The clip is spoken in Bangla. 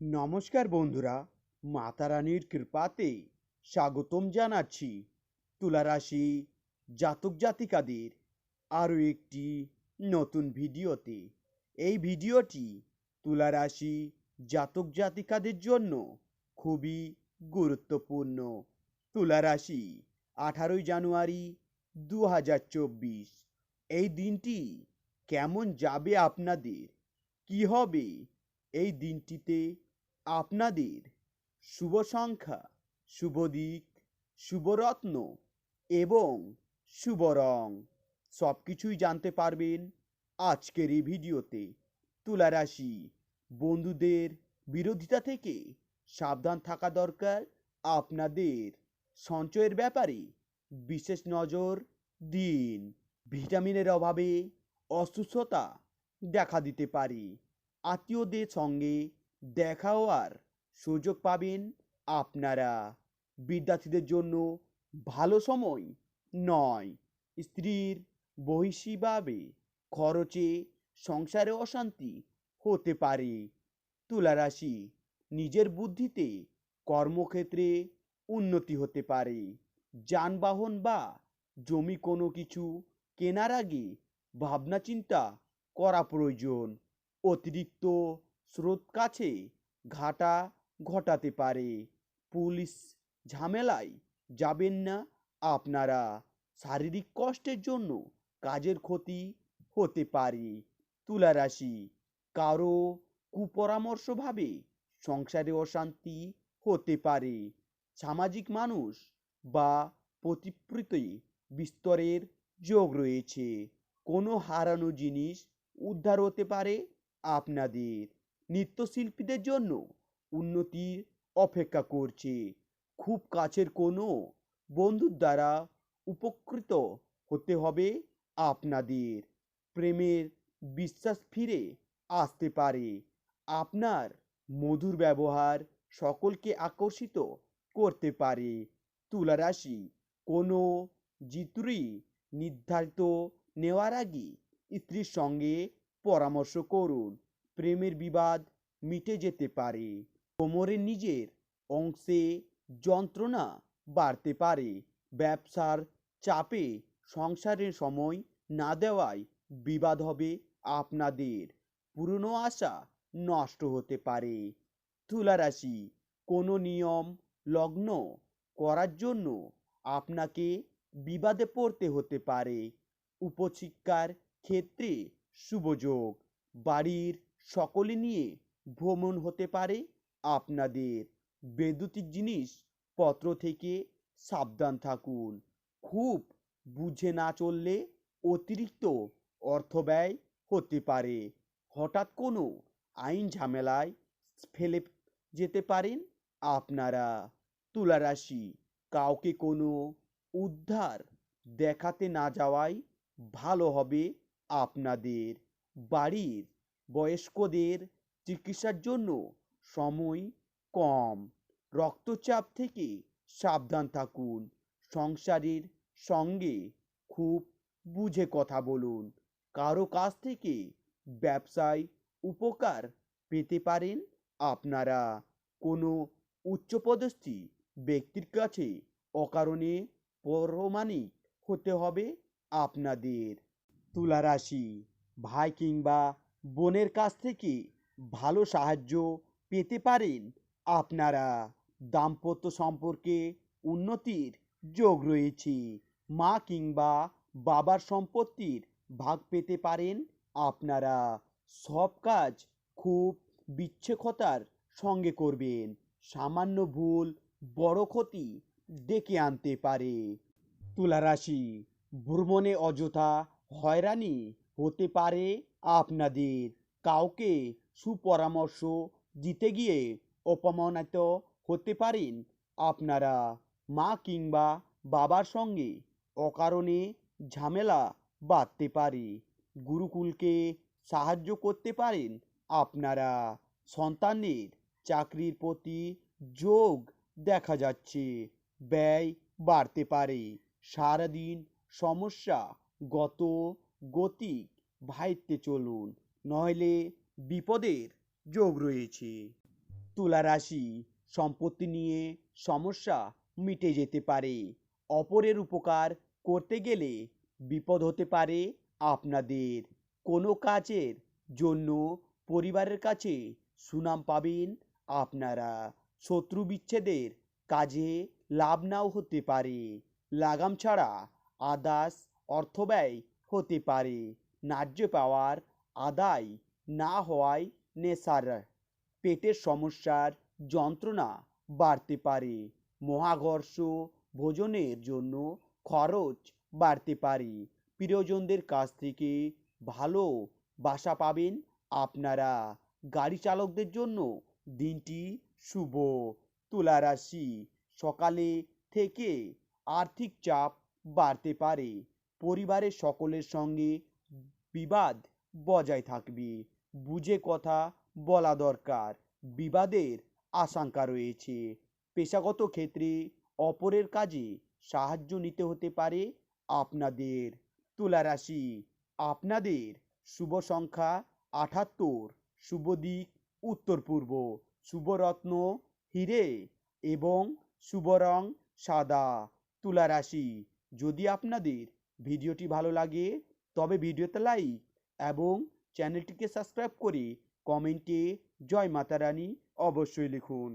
নমস্কার বন্ধুরা, মাতা রানীর কৃপাতে স্বাগতম জানাচ্ছি তুলারাশি জাতক জাতিকাদের আরও একটি নতুন ভিডিওতে। এই ভিডিওটি তুলারাশি জাতক জাতিকাদের জন্য খুবই গুরুত্বপূর্ণ। তুলারাশি আঠারোই জানুয়ারি দু হাজার চব্বিশ, এই দিনটি কেমন যাবে আপনাদের? কি হবে? এই দিনটিতে আপনাদের শুভ সংখ্যা, শুভ দিক শুভরত্ন এবং শুভ রং। সব কিছুই জানতে পারবেন আজকের এই ভিডিওতে। তুলা রাশি, বন্ধুদের বিরোধিতা থেকে সাবধান থাকা দরকার। আপনাদের সঞ্চয়ের ব্যাপারে বিশেষ নজর দিন। ভিটামিনের অভাবে অসুস্থতা দেখা দিতে পারে। আত্মীয়দের সঙ্গে দেখা হওয়ার সুযোগ পাবেন আপনারা। বিদ্যার্থীদের জন্য ভালো সময় নয়। স্ত্রীর বহিষীভাবে খরচে সংসারে অশান্তি হতে পারে। তুলারাশি নিজের বুদ্ধিতে কর্মক্ষেত্রে উন্নতি হতে পারে। যানবাহন বা জমি কোনো কিছু কেনার আগে ভাবনা চিন্তা করা প্রয়োজন। অতিরিক্ত স্রোত কাছে ঘাটা ঘটাতে পারে। পুলিশ ঝামেলায় যাবেন না আপনারা। শারীরিক কষ্টের জন্য কাজের ক্ষতি হতে পারে। তুলা রাশি কারও কুপরামর্শভাবে সংসারে অশান্তি হতে পারে। সামাজিক মানুষ বা প্রতিপ্রীতি বিস্তরের যোগ রয়েছে। কোনো হারানো জিনিস উদ্ধার হতে পারে আপনাদের। নৃত্যশিল্পীদের জন্য উন্নতির অপেক্ষা করছে। খুব কাছের কোনো বন্ধুর দ্বারা উপকৃত হতে হবে আপনাদের। প্রেমের বিশ্বাস ফিরে আসতে পারে। আপনার মধুর ব্যবহার সকলকে আকর্ষিত করতে পারে। তুলা রাশি কোনো জিতুরি নির্ধারিত নেওয়ার আগে স্ত্রীর সঙ্গে পরামর্শ করুন। প্রেমের বিবাদ মিটে যেতে পারে। কোমরের নিজের অংশে যন্ত্রণা বাড়তে পারে। ব্যবসার চাপে সংসারের সময় না দেওয়ায় বিবাদ হবে আপনাদের। পুরনো আশা নষ্ট হতে পারে। তুলা রাশি কোনো নিয়ম লগ্ন করার জন্য আপনাকে বিবাদে পড়তে হতে পারে। উপশিক্ষার ক্ষেত্রে শুভযোগ বাড়ির সকলে নিয়ে ভ্রমণ হতে পারে আপনাদের। বৈদ্যুতিক জিনিস পত্র থেকে সাবধান থাকুন। খুব বুঝে না চললে অতিরিক্ত অর্থ ব্যয় হতে পারে। হঠাৎ কোনো আইন ঝামেলায় ফেলে যেতে পারেন আপনারা। তুলা রাশি কাউকে কোনো উদ্ধার দেখাতে না যাওয়াই ভালো হবে আপনাদের। বাড়ির বয়স্কদের চিকিৎসার জন্য সময় কম। রক্তচাপ থেকে সাবধান থাকুন। সংসারের সঙ্গে খুব বুঝে কথা বলুন। কারও কাছ থেকে ব্যবসায় উপকার পেতে পারেন আপনারা। কোনো উচ্চপদস্থী ব্যক্তির কাছে অকারণে পরমাণিক হতে হবে আপনাদের। তুলা রাশি, ভাই কিংবা বোনের কাছ থেকে ভালো সাহায্য পেতে পারেন আপনারা। দাম্পত্য সম্পর্কে উন্নতির যোগ রয়েছে। মা কিংবা বাবার সম্পত্তির ভাগ পেতে পারেন আপনারা। সব কাজ খুব বিচ্ছেকতার সঙ্গে করবেন। সামান্য ভুল, বড় ক্ষতি ডেকে আনতে পারে। তুলা রাশি ভ্রমণে অযথা হয়রানি হতে পারে। আপনাদের কাউকে সুপরামর্শ দিতে গিয়ে অপমানিত হতে পারেন। আপনারা মা কিংবা বাবার সঙ্গে অকারণে ঝামেলা বাঁধতে পারে। গুরুকুলকে সাহায্য করতে পারেন। আপনারা সন্তানের চাকরির প্রতি যোগ দেখা যাচ্ছে। ব্যয় বাড়তে পারে। সারাদিন সমস্যা গত গতিক ভাইতে চলুন, নইলে বিপদের যোগ রয়েছে। তুলা রাশি, সম্পত্তি নিয়ে সমস্যা মিটে যেতে পারে। অপরের উপকার করতে গেলে বিপদ হতে পারে আপনাদের। কোনো কাজের জন্য পরিবারের কাছে সুনাম পাবেন আপনারা। শত্রু বিচ্ছেদের কাজে লাভ নাও হতে পারে। লাগাম ছাড়া আদাস অর্থ ব্যয় হতে পারে। ন্যায্য পাওয়ার আদায় না হওয়ায় নেশার পেটের সমস্যার যন্ত্রণা বাড়তে পারে। মহাঘর্ষ ভোজনের জন্য খরচ বাড়তে পারে। প্রিয়জনদের কাছ থেকে ভালো বাসা পাবেন আপনারা। গাড়ি চালকদের জন্য দিনটি শুভ। তুলা রাশি সকালে থেকে আর্থিক চাপ বাড়তে পারে। পরিবারের সকলের সঙ্গে বিবাদ বজায় থাকবে। বুঝে কথা বলা দরকার। বিবাদের আশঙ্কা রয়েছে। পেশাগত ক্ষেত্রে অপরের কাজে সাহায্য নিতে হতে পারে আপনাদের। তুলা রাশি আপনাদের শুভ সংখ্যা আটাত্তর শুভ দিক উত্তর পূর্ব, শুভ রত্ন হিরে এবং শুভ রং সাদা। তুলা রাশি যদি আপনাদের ভিডিওটি ভালো লাগে তবে ভিডিওতে লাইক এবং চ্যানেলটিকে সাবস্ক্রাইব করে কমেন্টে জয় মাতা রানী অবশ্যই লিখুন।